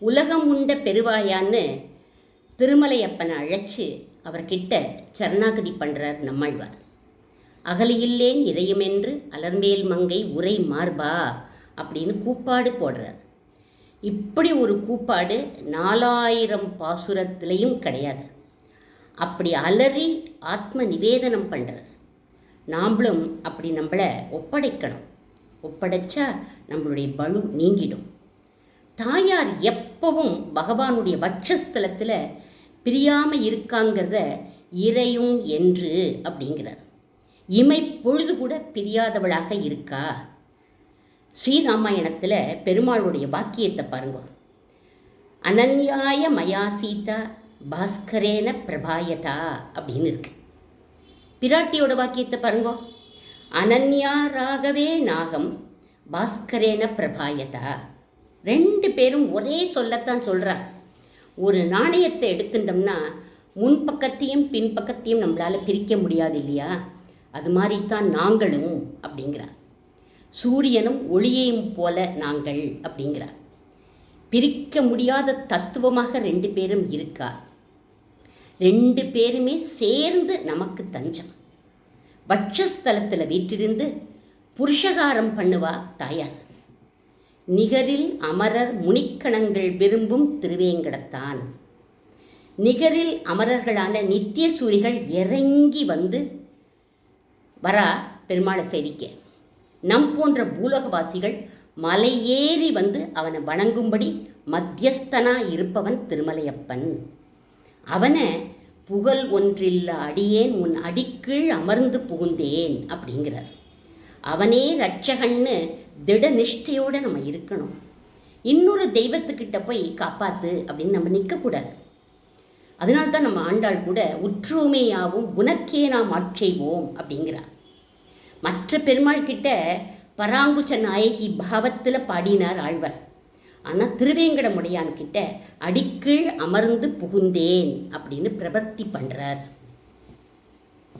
உலகம் உண்ட பெருவாயான்னு திருமலையப்பனை அழைச்சி அவர்கிட்ட சரணாகதி பண்ணுறார் நம்மாழ்வார். அகலியில்லேன் இறையுமென்று அலர்மேல் மங்கை உரை மார்பா அப்படின்னு கூப்பாடு போடுறார். இப்படி ஒரு கூப்பாடு நாலாயிரம் பாசுரத்திலையும் கிடையாது. அப்படி அலறி ஆத்ம நிவேதனம் பண்ணுறார் நாம்ளும் அப்படி நம்மளை ஒப்படைக்கணும். ஒப்படைச்சா நம்மளுடைய பலு நீங்கிடும். தாயார் எப்பவும் பகவானுடைய வட்சஸ்தலத்தில் பிரியாமல் இருக்காங்கிறத இறையும் என்று அப்படிங்கிறார். இமை பொழுது கூட பிரியாதவளாக இருக்கா? ஸ்ரீராமாயணத்தில் பெருமாளுடைய வாக்கியத்தை பாருங்க. அனன்யாய மயா சீதா பாஸ்கரேன பிரபாயதா அப்படின்னு இருக்கு. பிராட்டியோட வாக்கியத்தை பாருங்க. அனன்யா ராகவே நாகம் பாஸ்கரேன பிரபாயதா ரெண்டு பேரும் ஒரே சொல்லத்தான் சொல்கிறா ஒரு நாணயத்தை எடுத்துட்டோம்னா முன்பக்கத்தையும் பின்பக்கத்தையும் நம்மளால் பிரிக்க முடியாது இல்லையா? அது மாதிரி தான் நாங்களும் அப்படிங்கிறார். சூரியனும் ஒளியையும் போல நாங்கள் அப்படிங்கிறார். பிரிக்க முடியாத தத்துவமாக ரெண்டு பேரும் இருக்கா ரெண்டு பேருமே சேர்ந்து நமக்கு தஞ்சம். வட்சஸ்தலத்தில் வீற்றிருந்து புருஷகாரம் பண்ணுவா தாயார். நிகரில் அமரர் முனிக்கணங்கள் விரும்பும் திருவேங்கடத்தான். நிகரில் அமரர்களான நித்திய சூரிகள் இறங்கி வந்து வரா பெருமாளை சேவிக்க. நம் போன்ற பூலோகவாசிகள் மலை ஏறி வந்து அவனை வணங்கும்படி மத்தியஸ்தனா இருப்பவன் திருமலையப்பன். அவனை புகழ் ஒன்றில்ல அடியேன் உன் அடிக்கீழ் அமர்ந்து புகுந்தேன் அப்படிங்கிறார். அவனே ரட்சகன்னு திட நிஷ்டையோடு நம்ம இருக்கணும். இன்னொரு தெய்வத்துக்கிட்ட போய் காப்பாற்று அப்படின்னு நம்ம நிற்கக்கூடாது அதனால தான் நம்ம ஆண்டாள் கூட உற்றுமையாகவும் உனக்கே நாம் ஆட்செய்வோம் அப்படிங்கிறார். மற்ற பெருமாள் கிட்ட பராங்குச்ச நாயகி பாவத்தில் பாடினார் ஆழ்வார். ஆனால் திருவேங்கடமுடையான்கிட்ட அடிக்கீழ் அமர்ந்து புகுந்தேன் அப்படின்னு பிரவர்த்தி பண்ணுறார்